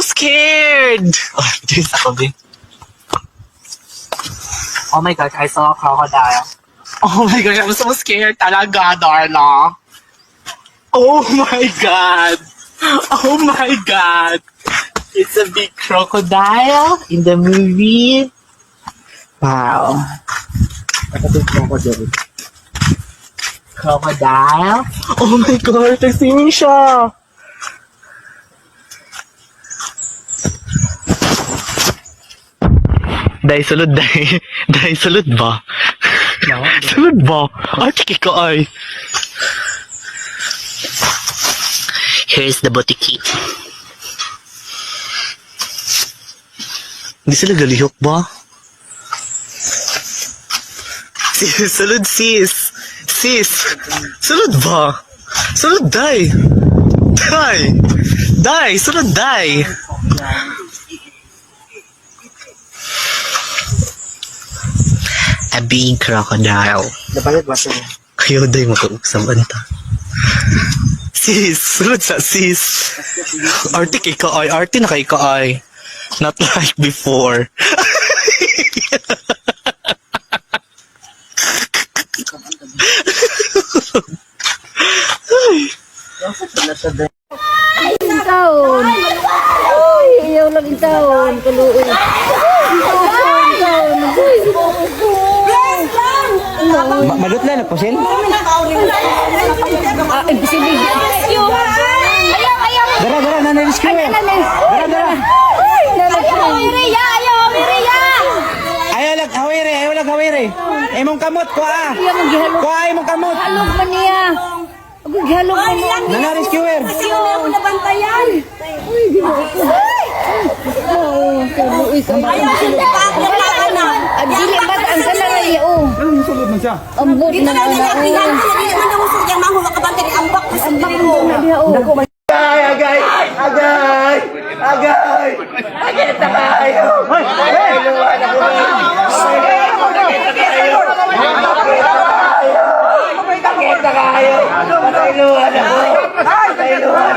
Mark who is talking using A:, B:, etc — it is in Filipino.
A: so scared. Oh, this ako. Oh my gosh, I saw a crocodile. Oh my gosh, I'm so scared talaga, Darla. Oh my god. Oh my god. It's a big crocodile in the movie. Wow. Crocodile? Oh my god, nagsimming siya. Dahil sulod, dahil, dahil sulod ba? sulod ba? Ay, kiki ko ay. Here's the boutique. Hindi sila galihok ba? Sis, sulod sis. Sis, sulod ba? Sulod day. Day. Day, sulod day. A big crocodile.
B: Ba ito?
A: Kayo day makausap anta. Sis, sulod sa sis. Arte kay ka ay, arte na kay ka ay. Not like before.
C: Isang
B: Ma malot na, nagpasin?
C: Ah, ay, bisibig. Ayaw, ayaw.
B: Dara, dara, nanay-rescue eh. Dara, dara.
C: Miriya, ayaw, Miriya.
B: Ayaw lang, hawiri, ayaw lang, hawiri. Imong kamot, kuha.
C: Ayaw.
B: Kuha imong kamot.
C: Halog man niya. Ako, gihalog man niya.
B: Nanay-rescuer.
C: Ayaw, nabantayan. Uy, ginoo ko. Oo, kaluoy ka. Ang dili ba ang sana na oh.
B: Man siya.
C: Ang buot na na, oh. Ang bakong na diha, oh.
B: Agay, agay, agay, agay, agay na kayo. Ay, luwan ako. Sakit na kayo. Ako. Patay luwan